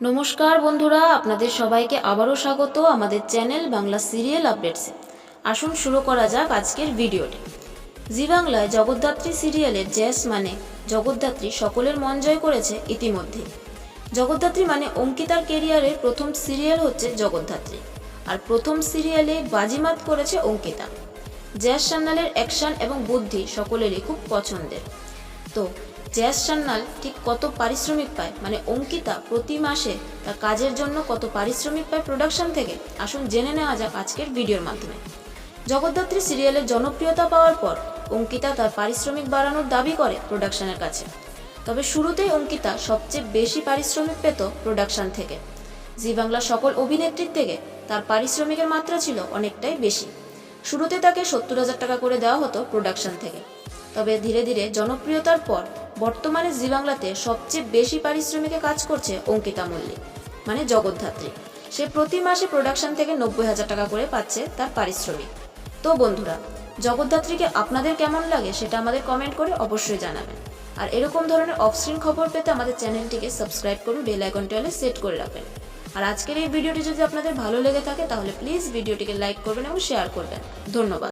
নমস্কার বন্ধুরা, আপনাদের সবাইকে আবারও স্বাগত আমাদের চ্যানেল বাংলা সিরিয়াল আপডেটসে আসুন শুরু করা যাক আজকের ভিডিওটি। জি বাংলায় জগদ্ধাত্রী সিরিয়ালের জ্যাস মানে জগদ্ধাত্রী সকলের মন জয় করেছে ইতিমধ্যে। জগদ্ধাত্রী মানে অঙ্কিতার কেরিয়ারের প্রথম সিরিয়াল হচ্ছে জগদ্ধাত্রী, আর প্রথম সিরিয়ালে বাজিমাত করেছে অঙ্কিতা। জ্যাস সান্যালের অ্যাকশন এবং বুদ্ধি সকলেরই খুব পছন্দের। তো জ্যাস সান্যাল ঠিক কত পারিশ্রমিক পায়? মানে অঙ্কিতা, প্রতি মাসে তার কাজের জন্য কত পারিশ্রমিক পায় প্রোডাকশন থেকে? আসুন জেনে নেওয়া যাক আজকের ভিডিওর মাধ্যমে। জগদ্ধাত্রী সিরিয়ালের জনপ্রিয়তা পাওয়ার পর অঙ্কিতা তার পারিশ্রমিক বাড়ানোর দাবি করে প্রোডাকশনের কাছে। তবে শুরুতেই অঙ্কিতা সবচেয়ে বেশি পারিশ্রমিক পেত প্রোডাকশন থেকে। জি বাংলা সকল অভিনেত্রীর থেকে তার পারিশ্রমিকের মাত্রা ছিল অনেকটাই বেশি। শুরুতে তাকে সত্তর হাজার টাকা করে দেওয়া হতো প্রোডাকশন থেকে। তবে ধীরে ধীরে জনপ্রিয়তার পর বর্তমানে জি বাংলাতে সবচেয়ে বেশি পারিশ্রমিকে কাজ করছে অঙ্কিতা মল্লিক মানে জগদ্ধাত্রী। সে প্রতি মাসে প্রোডাকশন থেকে নব্বই হাজার টাকা করে পাচ্ছে তার পারিশ্রমিক। তো বন্ধুরা, জগদ্ধাত্রীকে আপনাদের কেমন লাগে সেটা আমাদের কমেন্ট করে অবশ্যই জানাবেন। আর এরকম ধরনের অফস্ক্রিন খবর পেতে আমাদের চ্যানেলটিকে সাবস্ক্রাইব করুন বেল হলে সেট করে রাখবেন। আর আজকের এই ভিডিওটি যদি আপনাদের ভালো লেগে থাকে, তাহলে প্লিজ ভিডিওটিকে লাইক করবেন এবং শেয়ার করবেন। ধন্যবাদ।